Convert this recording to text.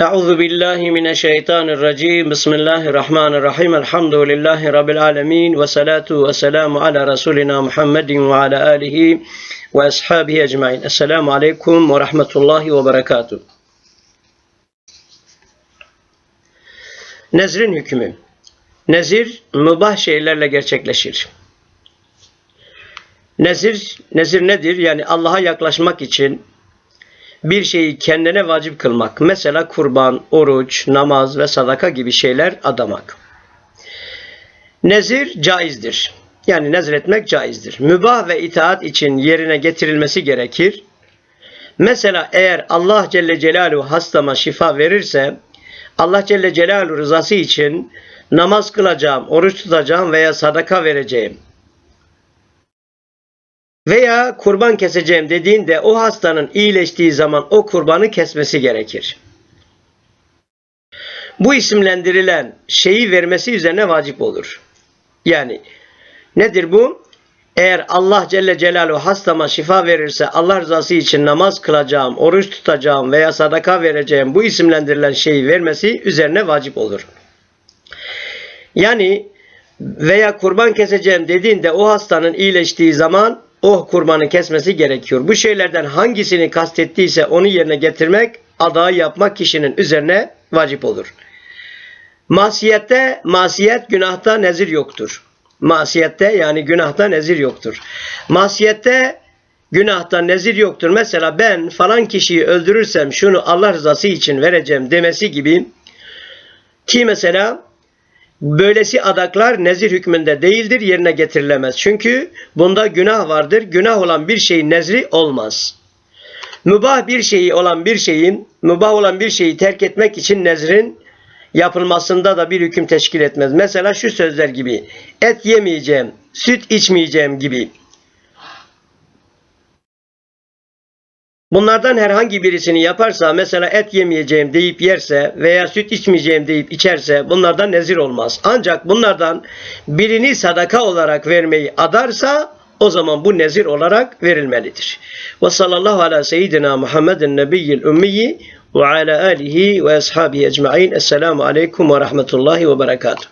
Euzu billahi mineşşeytanirracim. Bismillahirrahmanirrahim. Elhamdülillahi rabbil alamin ve salatu ve selamu ala rasulina Muhammedin ve ala alihi ve ashabihi ecmaîn. Esselamu aleyküm ve rahmetullahi ve berekatuh. Nezrin hükmü. Nezir mübah şeylerle gerçekleşir. Nezir, nezir nedir? Yani Allah'a yaklaşmak için bir şeyi kendine vacip kılmak. Mesela kurban, oruç, namaz ve sadaka gibi şeyler adamak. Nezir caizdir. Yani nezir etmek caizdir. Mübah ve itaat için yerine getirilmesi gerekir. Mesela eğer Allah Celle Celaluhu hastama şifa verirse Allah Celle Celaluhu rızası için namaz kılacağım, oruç tutacağım veya sadaka vereceğim veya kurban keseceğim dediğinde o hastanın iyileştiği zaman o kurbanı kesmesi gerekir. Bu isimlendirilen şeyi vermesi üzerine vacip olur. Yani nedir bu? Eğer Allah Celle Celaluhu hastama şifa verirse Allah rızası için namaz kılacağım, oruç tutacağım veya sadaka vereceğim bu isimlendirilen şeyi vermesi üzerine vacip olur. Yani veya kurban keseceğim dediğinde o hastanın iyileştiği zaman o kurbanı kesmesi gerekiyor. Bu şeylerden hangisini kastettiyse onu yerine getirmek, adayı yapmak kişinin üzerine vacip olur. Masiyette, masiyet günahta nezir yoktur. Masiyette yani günahta nezir yoktur. Masiyette günahta nezir yoktur. Mesela ben falan kişiyi öldürürsem şunu Allah rızası için vereceğim demesi gibi ki mesela Böylesi adaklar nezir hükmünde değildir, yerine getirilemez. Çünkü bunda günah vardır. Günah olan bir şeyin nezri olmaz. Mübah bir şeyi olan bir şeyin, mübah olan bir şeyi terk etmek için nezrin yapılmasında da bir hüküm teşkil etmez. Mesela şu sözler gibi, et yemeyeceğim, süt içmeyeceğim gibi. Bunlardan herhangi birisini yaparsa mesela et yemeyeceğim deyip yerse veya süt içmeyeceğim deyip içerse bunlardan nezir olmaz. Ancak bunlardan birini sadaka olarak vermeyi adarsa o zaman bu nezir olarak verilmelidir. Ve sallallahu ala seyyidina Muhammedin nebiyyil ümmiyi ve ala alihi ve ashabihi ecma'in. Esselamu aleyküm ve rahmetullahi ve berekatuhu.